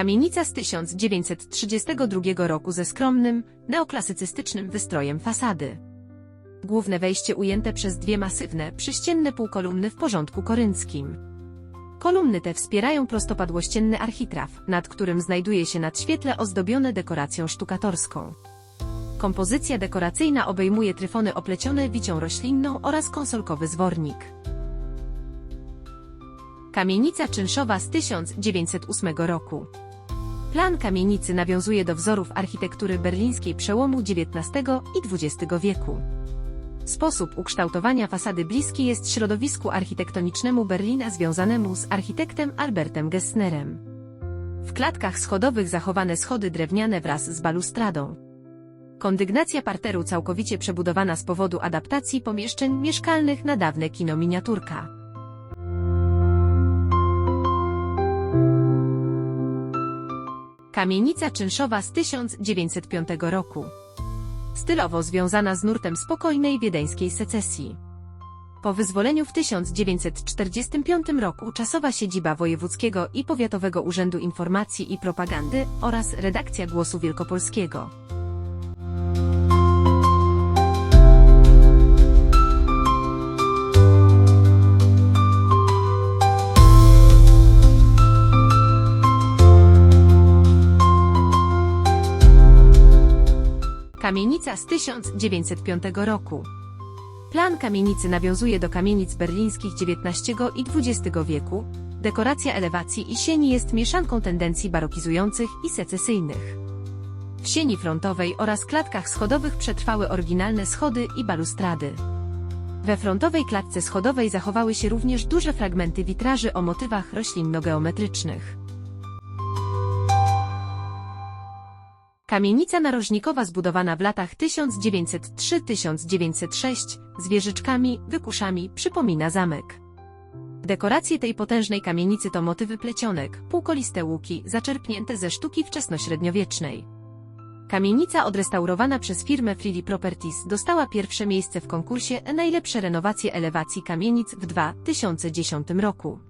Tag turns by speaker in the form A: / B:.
A: Kamienica z 1932 roku ze skromnym, neoklasycystycznym wystrojem fasady. Główne wejście ujęte przez dwie masywne, przyścienne półkolumny w porządku korynckim. Kolumny te wspierają prostopadłościenny architraw, nad którym znajduje się nadświetle ozdobione dekoracją sztukatorską. Kompozycja dekoracyjna obejmuje tryfony oplecione wicią roślinną oraz konsolkowy zwornik. Kamienica czynszowa z 1908 roku. Plan kamienicy nawiązuje do wzorów architektury berlińskiej przełomu XIX i XX wieku. Sposób ukształtowania fasady bliski jest środowisku architektonicznemu Berlina związanemu z architektem Albertem Gessnerem. W klatkach schodowych zachowane schody drewniane wraz z balustradą. Kondygnacja parteru całkowicie przebudowana z powodu adaptacji pomieszczeń mieszkalnych na dawne kino miniaturka. Kamienica czynszowa z 1905 roku. Stylowo związana z nurtem spokojnej wiedeńskiej secesji. Po wyzwoleniu w 1945 roku czasowa siedziba Wojewódzkiego i Powiatowego Urzędu Informacji i Propagandy oraz redakcja Głosu Wielkopolskiego. Kamienica z 1905 roku. Plan kamienicy nawiązuje do kamienic berlińskich XIX i XX wieku. Dekoracja elewacji i sieni jest mieszanką tendencji barokizujących i secesyjnych. W sieni frontowej oraz klatkach schodowych przetrwały oryginalne schody i balustrady. We frontowej klatce schodowej zachowały się również duże fragmenty witraży o motywach roślinno-geometrycznych. Kamienica narożnikowa zbudowana w latach 1903-1906 z wieżyczkami, wykuszami przypomina zamek. Dekoracje tej potężnej kamienicy to motywy plecionek, półkoliste łuki, zaczerpnięte ze sztuki wczesnośredniowiecznej. Kamienica odrestaurowana przez firmę Freely Properties dostała pierwsze miejsce w konkursie Najlepsze renowacje elewacji kamienic w 2010 roku.